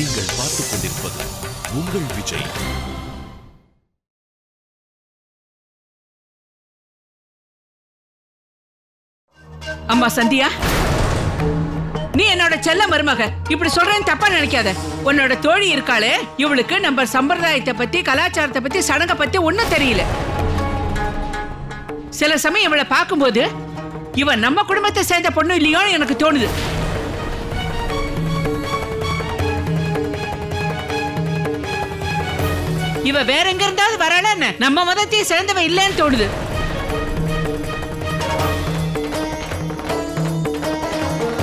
நீங்கள் பார்த்துக் கொண்டிருப்பது உங்கள் விஜய். அம்மா சந்தியா? நீ என்னோட செல்ல மருமக. இப்படி சொல்றேன்னு தப்பா நினைக்காத. உன்னோட தோழி இருக்காளே இவளுக்கு நம்ம சம்பிரதாயத்தை பத்தி கலாச்சாரத்தை பத்தி சடங்கை பத்தி ஒண்ணும் தெரியல. சில சமயம் இவளை பார்க்கும்போது இவன் நம்ம குடும்பத்தை சேர்ந்த பொண்ணு இல்லையோன்னு எனக்கு தோணுது. இவ வேற எங்க இருந்தாவது வரலன்னு என்ன? நம்ம மதத்தையும் சேர்ந்தவ இல்லைன்னு தோணுது.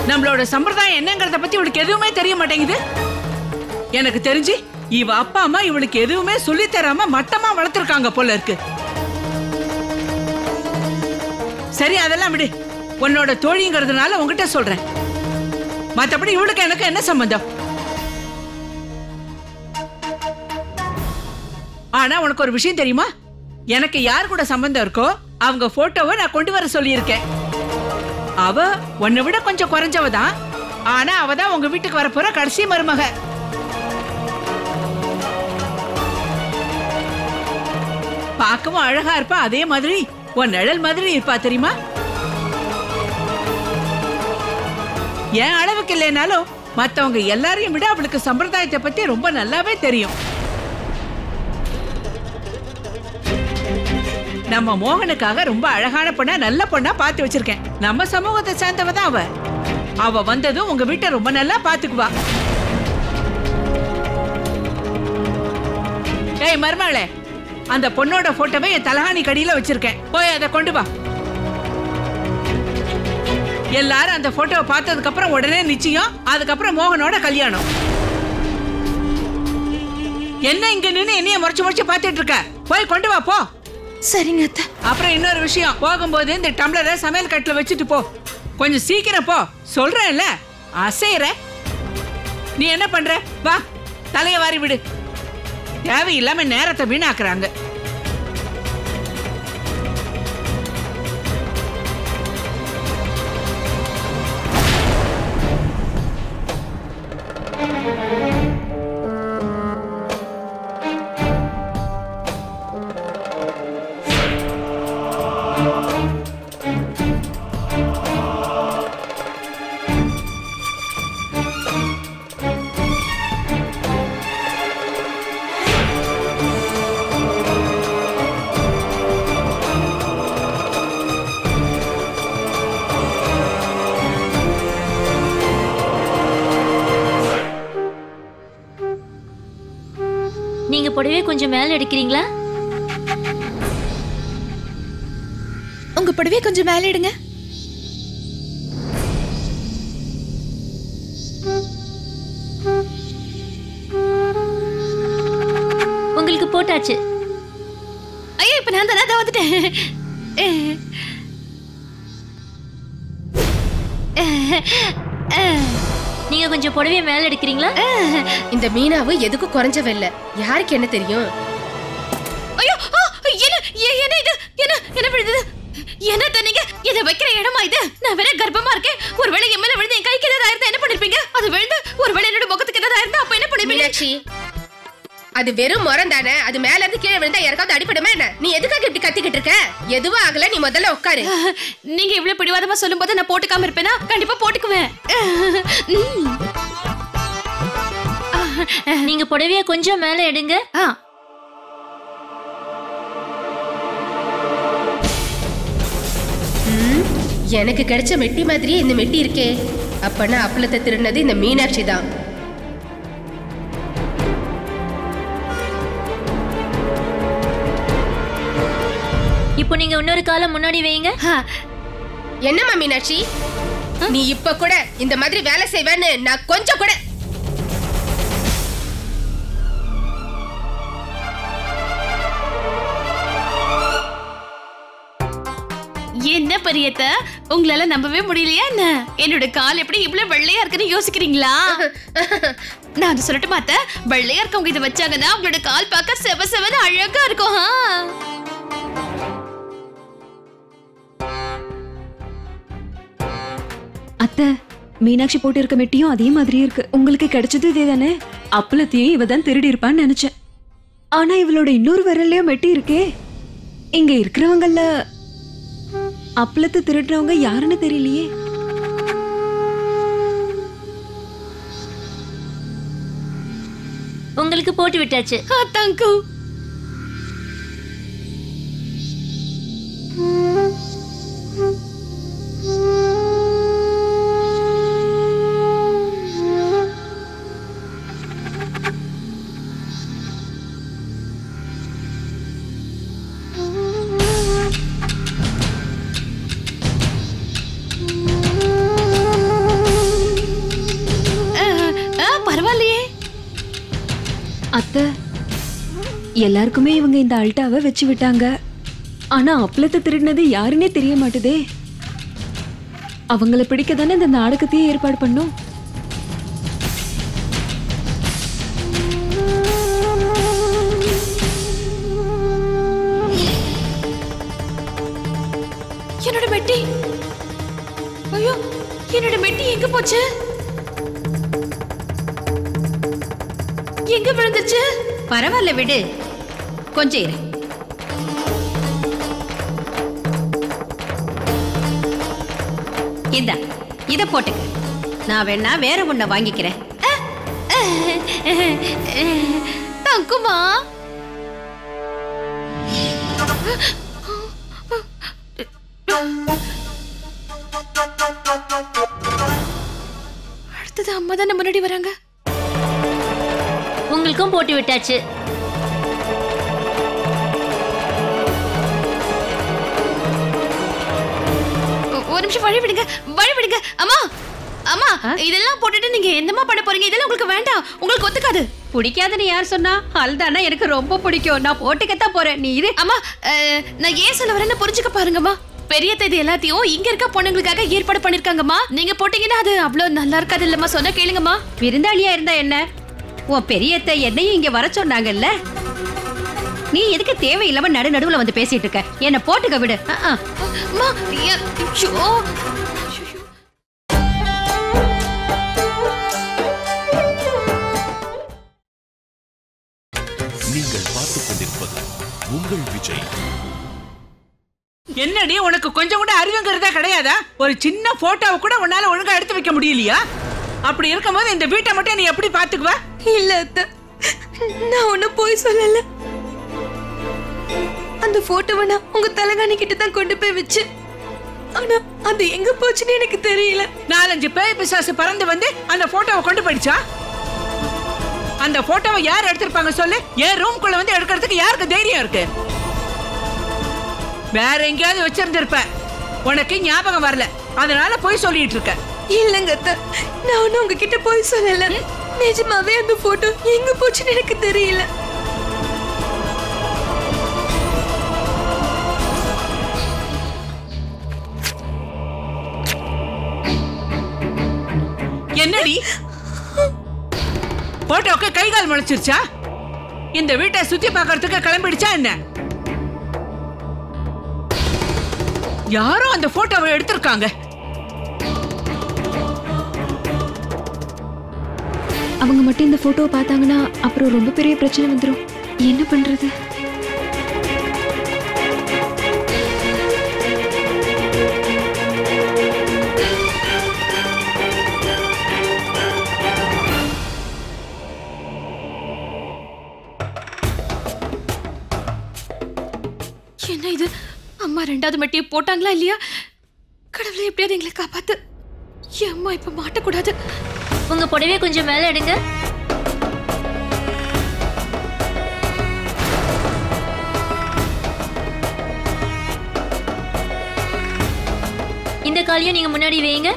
நம்மளோட சம்பிரதாயம் என்னங்கறத பத்தி இவளுக்கு எதுவுமே தெரிய மாட்டேங்குது. எனக்கு தெரிஞ்சு இவ அப்பா அம்மா இவளுக்கு எதுவுமே சொல்லி தராம மட்டமா வளர்த்துருக்காங்க போல இருக்கு. சரி அதெல்லாம் விடு. உன்னோட தோழிங்கிறதுனால உன்கிட்ட சொல்றேன். மத்தபடி இவளுக்கு எனக்கு என்ன சம்பந்தம்? ஆனா உனக்கு ஒரு விஷயம் தெரியுமா? எனக்கு யார் கூட சம்பந்தம் இருக்கோ அவங்க போட்டோவை நான் கொண்டு வர சொல்லியிருக்கேன். அவ உன்னை விட கொஞ்சம் குறைஞ்சவ தான். ஆனா அவ தான் உங்க வீட்டுக்கு வரப்போற கடைசி மருமக. பார்க்கவும் அழகா இருப்பா அதே மாதிரி உன் நிழல் மாதிரி இருப்பா தெரியுமா? என் அளவுக்கு இல்லைனாலும் மற்றவங்க எல்லாரையும் விட அவளுக்கு சம்பிரதாயத்தை பத்தி ரொம்ப நல்லாவே தெரியும். நம்ம மோகனுக்காக ரொம்ப அழகான பொண்ணா நல்ல பொண்ணா பார்த்து வச்சிருக்கேன். நம்ம சமூகத்தை சேர்ந்தவ தான் அவ. அவ வந்ததும் உங்க வீட்டை ரொம்ப நல்லா பாத்துக்குவா ஏய் மருமகளே அந்த பொண்ணோட போட்டோவை என் தலகாணி கடியில வச்சிருக்கேன். போய் அதை கொண்டு வா. எல்லாரும் அந்த போட்டோவை பார்த்ததுக்கு அப்புறம் உடனே நிச்சயம் அதுக்கப்புறம் மோகனோட கல்யாணம். என்ன இங்க நின்று என்னைய முறைச்சு முறைச்சு பார்த்துட்டு இருக்க? போய் கொண்டு வா போ. சரிங்க அத்தை. அப்புறம் இன்னொரு விஷயம். போகும்போது இந்த டம்ளரை சமையல் கட்டில் வச்சுட்டு போ. கொஞ்சம் சீக்கிரம் போ. சொல்றேன்ல? அசைற நீ என்ன பண்ற? வா தலையை வாரி விடு. தேவையில்லாம நேரத்தை வீணாக்குறாங்க. எடுக்கிறீங்களா உங்க புடவை கொஞ்சம் மேலே எடுங்க உங்களுக்கு போட்டாச்சு. ஐயோ இப்ப நான் தானே வந்துட்டேன். நீங்க கொஞ்சம் புடவைய மேல எடுக்கிறீங்களா? இந்த மீனாவு எதுக்கும் குறைஞ்சவ இல்ல. யாருக்கு என்ன தெரியும்? என்ன என்ன தண்ணீங்க இதை வைக்கிற இடமா இது? நான் வேற கர்ப்பமா இருக்கேன். ஒருவேளை என் மேல விழுந்து என் கைக்கு ஏதாவது ஆயிருந்தா என்ன பண்ணிருப்பீங்க? அது விழுந்து ஒருவேளை என்னோட முகத்துக்கு ஏதாவது ஆயிருந்தா அப்ப என்ன பண்ணிருப்பீங்க? அது வெறும் முறம் தானே? அது மேல இருந்து கீழே விழுந்தா யாருக்காவது அடிபடுமா என்ன? நீ எதுக்காக இப்படி கத்திக்கிட்டு இருக்க? எதுவும் ஆகல நீ முதல்ல உட்காரு. நீங்க இவ்வளவு பிடிவாதமா சொல்லும்போது நான் போட்டுக்காம இருப்பேனா? கண்டிப்பா போட்டுக்குவேன். நீங்க புடவைய கொஞ்சம் மேல எடுங்க. எனக்கு கிடைச்ச மெட்டி மாதிரியே இந்த மெட்டி இருக்கே. அப்பனா அப்பளத்தை திருடினது இந்த மீனாட்சி தான். இப்போ நீங்க இன்னொரு காலம் முன்னாடி வைங்க. என்னம்மா மீனாட்சி? நீ இப்ப கூட இந்த மாதிரி வேலை செய்வேன்னு நான் கொஞ்சம் கூட என்ன பெரியத்த உங்களால நம்பவே முடியலையா என்ன? என்னோட கால் எப்படி இவ்வளவு வெள்ளையா இருக்குன்னு யோசிக்கிறீங்களா? நான் அது சொல்லட்டுமா அத்தை? வெள்ளையா இருக்கவங்க இதை வச்சாங்கன்னா அவங்களோட கால் பார்க்க செவ செவன்னு அழகா இருக்கும் ஆ. அத்தை மீனாட்சி போட்டு இருக்க மெட்டியும் அதே மாதிரியே இருக்கு. உங்களுக்கு கிடைச்சது இதே தானே? அப்பளத்தையும் இவ தான் திருடி இருப்பான்னு நினைச்சேன். ஆனா இவளோட இன்னொரு விரல்லையும் மெட்டி இருக்கே. இங்க இருக்கிறவங்கள அப்பளத்தை திருடுறவங்க யாருன்னு தெரியலையே. உங்களுக்கு போட்டு விட்டாச்சு. ஆ, எல்லாருக்குமே இவங்க இந்த அல்டாவை வச்சு விட்டாங்க. ஆனா அப்பளத்தை திருடினது யாருன்னே தெரிய மாட்டுதே. அவங்கள பிடிக்க தானே இந்த நாடகத்தையே ஏற்பாடு பண்ணோம். என்னோட மெட்டி ஐயோ என்னோட மெட்டி எங்க போச்சு? எங்க விழுந்துச்சு? பரவாயில்ல விடு. கொஞ்சம் இரு. இந்தா இத போட்டுக்க. நான் வேணா வேற ஒண்ண வாங்கிக்கிறேன். தங்குமா? அடுத்தது அம்மா தானே முன்னாடி வராங்க. உங்களுக்கும் போட்டு விட்டாச்சு. ஒரு நிமிஷம் வழி விடுங்க வழி விடுங்க. அம்மா அம்மா இதெல்லாம் போட்டுட்டு நீங்க என்னம்மா பண்ண போறீங்க? இதெல்லாம் உங்களுக்கு வேண்டாம். உங்களுக்கு ஒத்துக்காது. பிடிக்காதுன்னு யார் சொன்னா? அல்தானா எனக்கு ரொம்ப பிடிக்கும். நான் போட்டுக்கத்தான் போறேன். நீ இரு. அம்மா நான் ஏன் சொல்ல வரேன்னு புரிஞ்சுக்க பாருங்கம்மா. பெரிய இது எல்லாத்தையும் இங்க இருக்க பொண்ணுங்களுக்காக ஏற்பாடு பண்ணிருக்காங்கம்மா. நீங்க போட்டீங்கன்னா அது அவ்வளவு நல்லா இருக்காது இல்லம்மா சொன்னா கேளுங்கம்மா. விருந்தாளியா இருந்தா என்ன? உன் பெரியத்தை என்னையும் இங்க வர சொன்னாங்கல்ல? நீ எதுக்கு தேவையில்லாம நடு நடுவுல வந்து பேசிட்டு இருக்க? என்ன போட்டுக்க விடு. நீங்கள் பார்த்துக் கொண்டிருப்பது உங்கள் விஜய். என்னடி உனக்கு கொஞ்சம் கூட அறிவுங்கிறதே கிடையாதா? ஒரு சின்ன போட்டோவை கூட உன்னால ஒழுங்கா எடுத்து வைக்க முடியலையா? அப்படி இருக்கும்போது இந்த வீட்டை மட்டும் நீ எப்படி பாத்துக்குவ இல்ல நான் ஒன்னும் போய் சொல்லல. அந்த போட்டோவை நான் உங்க தலைகாணி கிட்ட தான் கொண்டு போய் வச்சு ஆனா அது எங்க போச்சுன்னு எனக்கு தெரியல. நாலஞ்சு பேய் பிசாசு பறந்து வந்து அந்த போட்டோவை கொண்டு போயிடுச்சா? அந்த போட்டோவை யார் எடுத்திருப்பாங்க சொல்லு? என் ரூம்குள்ள வந்து எடுக்கிறதுக்கு யாருக்கு தைரியம் இருக்கு? வேற எங்கேயாவது வச்சிருந்திருப்ப. உனக்கு ஞாபகம் வரல. அதனால போய் சொல்லிட்டு இருக்க. இல்லங்க நான் ஒன்னும் உங்ககிட்ட போய் சொல்லல. நிஜமாவே அந்த போட்டோ எங்க போச்சுன்னு எனக்கு தெரியல. என்னடி? போட்டோக்கு கை கால் முளைச்சிருச்சா? இந்த வீட்டை சுத்தி பார்க்கறதுக்கு கிளம்பிடுச்சா என்ன? யாரோ அந்த போட்டோவை எடுத்திருக்காங்க. அவங்க மட்டும் இந்த போட்டோவை பார்த்தாங்கன்னா அப்புறம் ரொம்ப பெரிய பிரச்சனை வந்துடும் என்ன பண்றது? என்ன இது? அம்மா ரெண்டாவது மெட்டியை போட்டாங்களா இல்லையா? கடவுளை எப்படியாவது எங்களை காப்பாத்து. என் அம்மா இப்ப மாட்டக்கூடாது. உங்க புடவையை கொஞ்சம் மேல எடுங்க. இந்த காலையும் நீங்க முன்னாடி வைங்க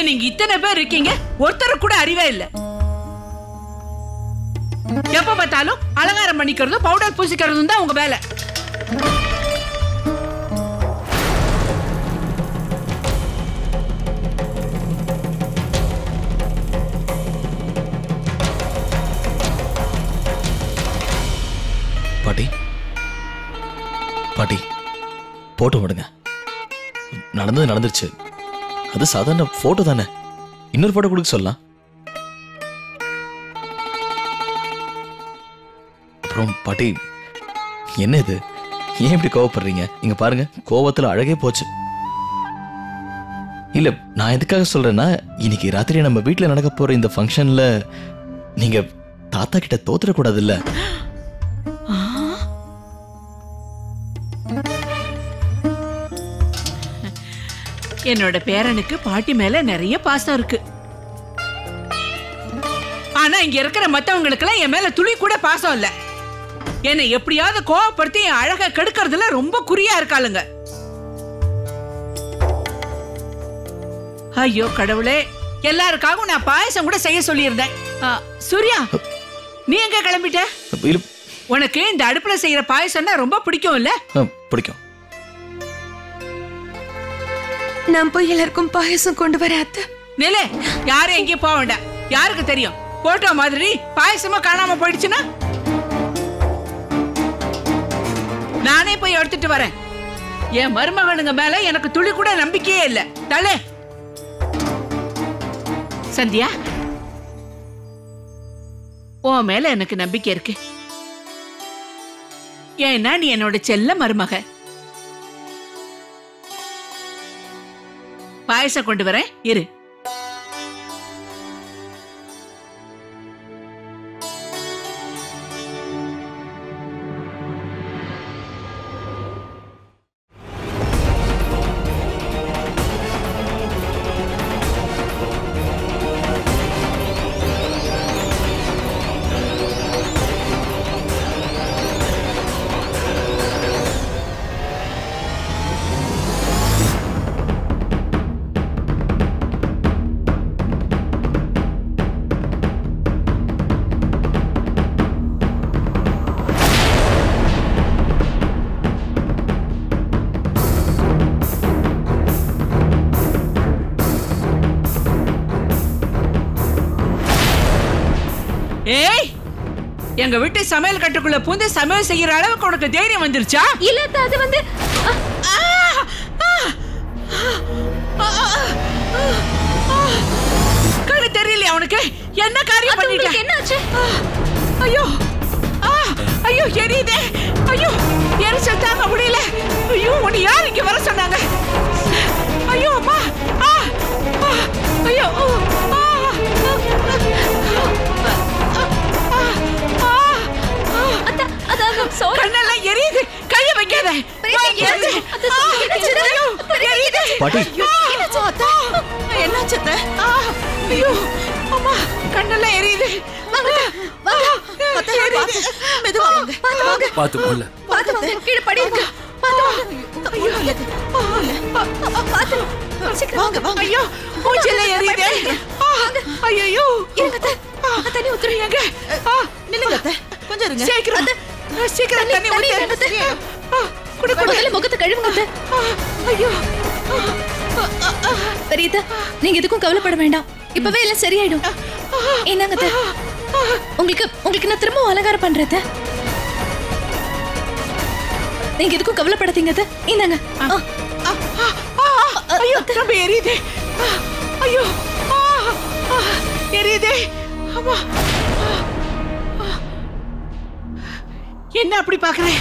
இங்க நீங்க இத்தனை பேர் இருக்கீங்க ஒருத்தர் கூட அறிவே இல்ல. எப்ப பார்த்தாலும் அலங்காரம் பண்ணிக்கிறதும் பவுடர் பூசிக்கிறதும் தான் உங்க வேலை. பாட்டி. பாட்டி போட்டு விடுங்க. நடந்தது நடந்துருச்சு. அது சாதாரண போட்டோ தானே? இன்னொரு போட்டோ கொடுக்க சொல்லலாம். அப்புறம் பாட்டி என்ன இது? ஏன் இப்படி கோவப்படுறீங்க? இங்க பாருங்க கோவத்துல அழகே போச்சு. இல்ல நான் எதுக்காக சொல்றேன்னா இன்னைக்கு ராத்திரி நம்ம வீட்டுல நடக்க போற இந்த ஃபங்க்ஷன்ல நீங்க தாத்தா கிட்ட தோத்துடக்கூடாது இல்ல என்னோட பேரனுக்கு பாட்டி மேல நிறைய பாசம் இருக்கு. ஆனா இங்க இருக்கிற மத்தவங்களுக்கெல்லாம் என் மேல துளி கூட பாசம் இல்ல. என்னை எப்படியாவது கோவப்படுத்தி என் அழகை கெடுக்கறதுல ரொம்ப குறியா இருக்காளுங்க. ஐயோ கடவுளே. எல்லாருக்காகவும் நான் பாயசம் கூட செய்ய சொல்லியிருந்தேன். சூர்யா நீ எங்க கிளம்பிட்ட? உனக்கு இந்த அடுப்புல செய்யற பாயசம்னா ரொம்ப பிடிக்கும் இல்ல பிடிக்கும். நான் போய் எல்லாருக்கும் பாயசம் கொண்டு வராத்த அத்தை. நிலே யாரும் எங்கேயும் போக வேண்டாம். யாருக்கு தெரியும்? போட்டோ மாதிரி பாயசமா காணாம போயிடுச்சுன்னா? நானே போய் எடுத்துட்டு வரேன். என் மருமகனுங்க மேல எனக்கு துளி கூட நம்பிக்கையே இல்ல. தலே சந்தியா? உன் மேல எனக்கு நம்பிக்கை இருக்கு. ஏன்னா நீ என்னோட செல்ல மருமக. பாயசம் கொண்டு வரேன். இரு. எங்க வீட்டு சமையல் கட்டுக்குள்ள பூந்து சமையல் செய்யற அளவுக்கு உனக்கு தைரியம் வந்துருச்சா? இல்ல அது வந்து கண்ணு தெரியலையா உனக்கு என்ன காரியம் பண்ணிட்ட? என்னாச்சு? ஐயோ ஆ, ஐயோ எரியுதே. ஐயோ எரிச்சல் தாங்க முடியல. ஐயோ உன்னை யார் இங்க வர சொன்னாங்க? ஐயோ அம்மா ஆ, ஆ, ஐயோ கண்ணெல்லாம் எரியுது. கைய வைக்காத. எரியுது. ஐயோ, எரியுது. பாட்டி. ஐயோ, அம்மா கண்ணெல்லாம் எரியுது. எரியுது. பார்த்து கொள்ள. பாத்து கீழே படி இருக்கு பாத்து வாங்க. பாத்து வாங்க. ஐயோ மூச்சில எரியுதே. ஐயோ இருங்க. தண்ணி ஆ, நில்லுங்க கொஞ்சம் இருங்க. சீக்கிரம். சீக்கிரம் தண்ணி ஊத்து. குடு குடு. முகத்தை கழுவுங்க ஐயோ. பெரியதா நீங்க எதுக்கும் கவலைப்பட வேண்டாம். இப்பவே எல்லாம் சரியாயிடும். என்னங்க? உங்களுக்கு உங்களுக்கு நான் திரும்ப அலங்காரம் பண்றது நீங்க எதுக்கும் கவலைப்படாதீங்க. இந்தாங்க. ஐயோ ரொம்ப எரியுதே. ஐயோ. எரியுதே. என்ன அப்படி பாக்குறேன்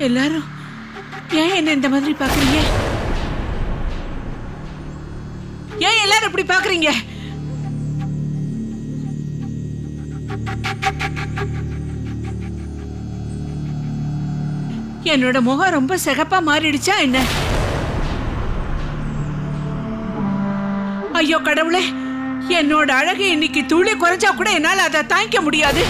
எல்லாரும் ஏன் என்ன இந்த மாதிரி பாக்குறீங்க இப்படி பாக்குறீங்க? என்னோட முகம் ரொம்ப சிகப்பா மாறிடுச்சா என்ன? ஐயோ கடவுளே என்னோட அழகு இன்னைக்கு துளி குறைஞ்சா கூட என்னால அதை தாங்கிக்க முடியாது.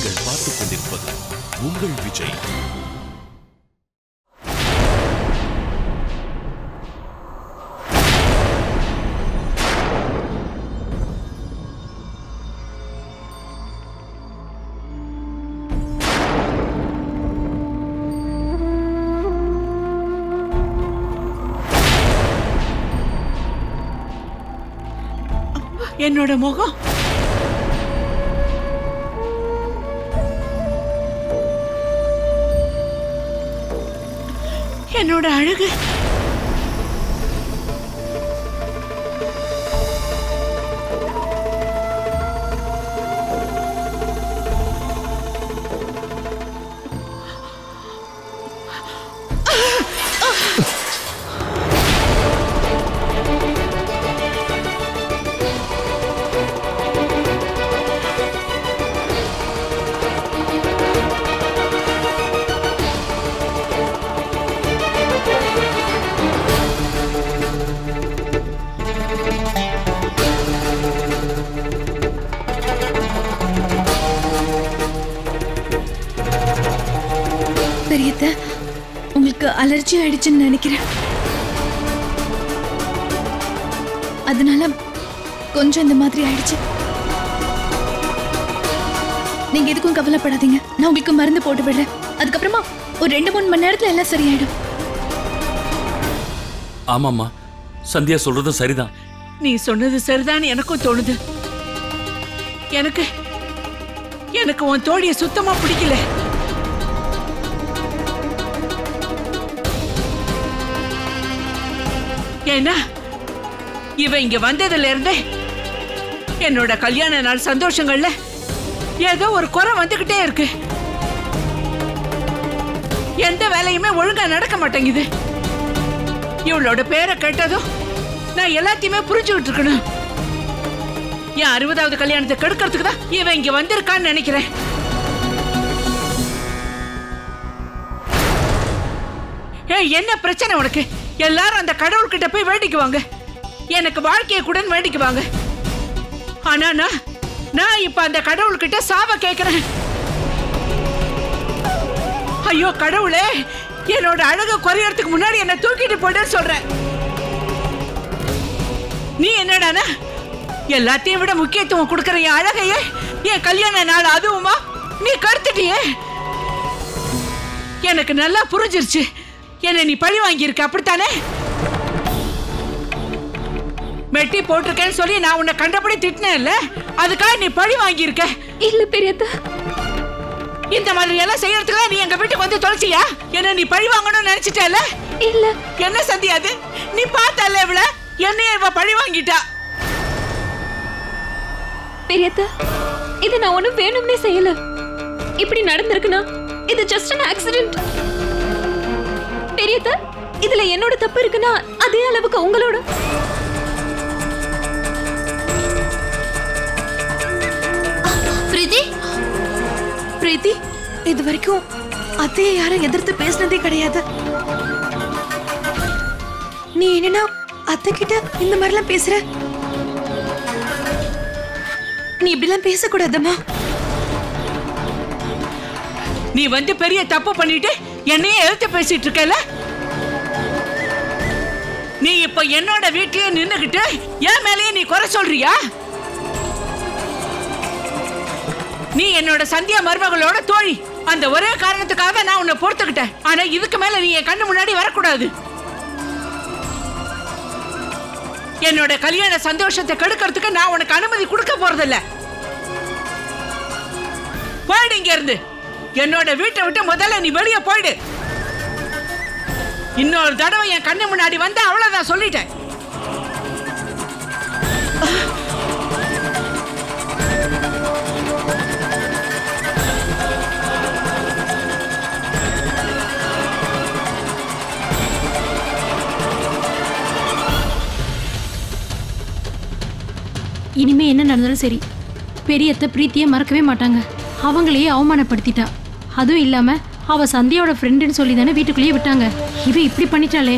நீங்கள் பார்த்துக் கொண்டிருப்பது உங்கள் விஜய். என்னோட முகம் என்னோட அழகு பெரியத்த உங்களுக்கு அலர்ஜி ஆயிடுச்சுன்னு நினைக்கிறேன். அதனால கொஞ்சம் இந்த மாதிரி ஆயிடுச்சு. நீங்க எதுக்கும் கவலைப்படாதீங்க. நான் உங்களுக்கு மருந்து போட்டு விடுறேன். அதுக்கப்புறமா ஒரு ரெண்டு மூணு மணி நேரத்துல எல்லாம் சரியாயிடும். ஆமாம்மா. சந்தியா சொல்றதும் சரிதான். நீ சொன்னது சரிதான் எனக்கும் தோணுது. எனக்கு எனக்கு உன் தோழிய சுத்தமா பிடிக்கல. ஏன்னா இவ இங்க வந்ததுல இருந்தே என்னோட கல்யாண நாள் சந்தோஷங்கள்ல ஏதோ ஒரு குறை வந்துகிட்டே இருக்கு. எந்த வேலையுமே ஒழுங்கா நடக்க மாட்டேங்குது. இவளோட பேரை கேட்டதும் நான் எல்லாத்தையுமே புரிஞ்சுக்கிட்டு இருக்கணும் என் அறுபதாவது கல்யாணத்தை கெடுக்கிறதுக்கு தான் இவன் இங்க வந்திருக்கான்னு நினைக்கிறேன். ஏய் என்ன பிரச்சனை உனக்கு? எல்லாரும் அந்த கடவுள்கிட்ட போய் வேண்டிக்குவாங்க எனக்கு வாழ்க்கையை கூட வேண்டிக்குவாங்க ஆனா நான் நான் இப்ப அந்த கடவுள்கிட்ட சாவ கேக்குறேன். ஐயோ கடவுளே என்னோட அழக குறையறதுக்கு முன்னாடி என்ன தூக்கிட்டு போயிடுன்னு சொல்றேன். நீ என்னடானா? எல்லாத்தையும் விட முக்கியத்துவம் கொடுக்குற என் அழகையே என் கல்யாண நாள் அதுவுமா? நீ கருத்துட்டியே? எனக்கு நல்லா புரிஞ்சிருச்சு. என்ன நீ பழி வாங்கியிருக்க அப்படித்தானே? மெட்டி போட்டிருக்கேன்னு சொல்லி நான் உன்னை கண்டபடி திட்டினேன்ல அதுக்காக நீ பழி வாங்கியிருக்க. இல்ல பெரியத்த. இந்த மாதிரி எல்லாம் செய்யறதுக்கு நீ எங்க வீட்டுக்கு வந்து தொலைச்சியா? என்ன நீ பழி வாங்கணும்னு நினைச்சிட்டல இல்ல. என்ன சந்தி அது? நீ பார்த்தல இவள? என்னைய இவ பழி வாங்கிட்டா. பெரியத்த இது நான் ஒண்ணும் வேணும்னே செய்யல. இப்படி நடந்திருக்குன்னா இது ஜஸ்ட் an ஆக்சிடென்ட் பெரியத்த? இதுல என்னோட தப்பு இருக்குன்னா அதே அளவுக்கு உங்களோட? பிரீத்தி? பிரீத்தி இது வரைக்கும் அத்தையை யாரும் எதிர்த்து பேசினதே கிடையாது. நீ என்னன்னா அத்தை கிட்ட இந்த மாதிரிலாம் பேசுற? நீ இப்படிலாம் பேசக்கூடாதம்மா நீ வந்து பெரிய தப்பு பண்ணிட்டு என்னையே எழுத்து பேசிட்டு இருக்கல நீ இப்ப என்னோட வீட்லயே நின்னுகிட்டு என் மேலயே நீ குறை சொல்றியா? நீ என்னோட சந்தியா மருமகளோட தோழி. அந்த ஒரே காரணத்துக்காக நான் உன்னை பொறுத்துக்கிட்டேன். ஆனா இதுக்கு மேல நீ என் கண்ணு முன்னாடி வரக்கூடாது. என்னோட கல்யாண சந்தோஷத்தை கெடுக்கிறதுக்கு நான் உனக்கு அனுமதி கொடுக்க போறதில்ல. போயிடு இங்க இருந்து என்னோட வீட்டை விட்டு முதல்ல நீ வெளியே போயிடு. இன்னொரு தடவை என் கண்ணு முன்னாடி வந்து அவ்வளவுதான் சொல்லிட்டேன். இனிமே என்ன நடந்தாலும் சரி. பெரியத்த பிரீத்தியை மறக்கவே மாட்டாங்க. அவங்களையே அவமானப்படுத்திட்டா. அதுவும் இல்லாமல் அவள் சந்தியாவோட ஃப்ரெண்டுன்னு சொல்லி தானே வீட்டுக்குள்ளேயே விட்டாங்க. இவ இப்படி பண்ணிட்டாளே.